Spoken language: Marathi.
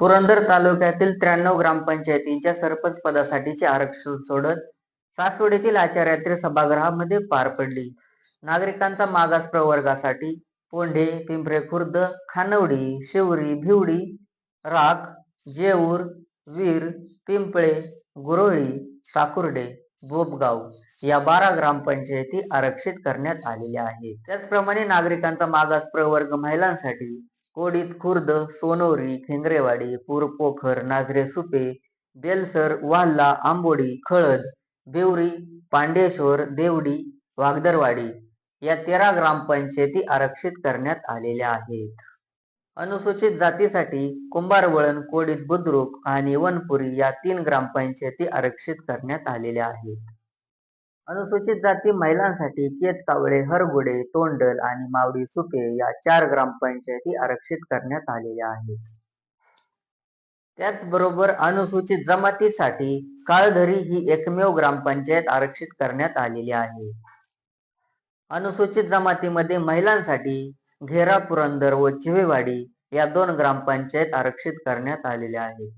पुरंदर तालुक्यातील त्र्याण्णव ग्रामपंचायतींच्या सरपंच पदासाठीचे आरक्षण सोडत सासवडीतील आचार्यात्री सभागृहामध्ये पार पडली. नागरिकांचा मागास प्रवर्गासाठी पोंढे पिंपरे खुर्द खानवडी शिवरी भिवडी राख जेऊर वीर पिंपळे गुरोळी साकुर्डे बोपगाव या बारा ग्रामपंचायती आरक्षित करण्यात आलेल्या आहेत. त्याचप्रमाणे नागरिकांचा मागास प्रवर्ग महिलांसाठी कोडीत खुर्द सोनोरी खेंगरेवाडी पूरपोखर नाझरे सुपे बेलसर वाल्ला आंबोडी खळद बेवरी पांडेश्वर देवडी वागदरवाडी या तेरा ग्रामपंचायती आरक्षित करण्यात आलेल्या आहेत. अनुसूचित जातीसाठी कुंभारवळण कोडीत बुद्रुक आणि वनपुरी या तीन ग्रामपंचायती आरक्षित करण्यात आलेल्या आहेत. अनुसूचित जाती महिलांसाठी केत कावळे हरगुडे तोंडल आणि मावडी सुपे या चार ग्रामपंचायती आरक्षित करण्यात आलेल्या आहेत. त्याचबरोबर अनुसूचित जमातीसाठी काळधरी ही एकमेव ग्रामपंचायत आरक्षित करण्यात आलेली आहे. अनुसूचित जमातीमध्ये महिलांसाठी घेरा पुरंदर व चिवेवाडी या दोन ग्रामपंचायत आरक्षित करण्यात आलेल्या आहेत.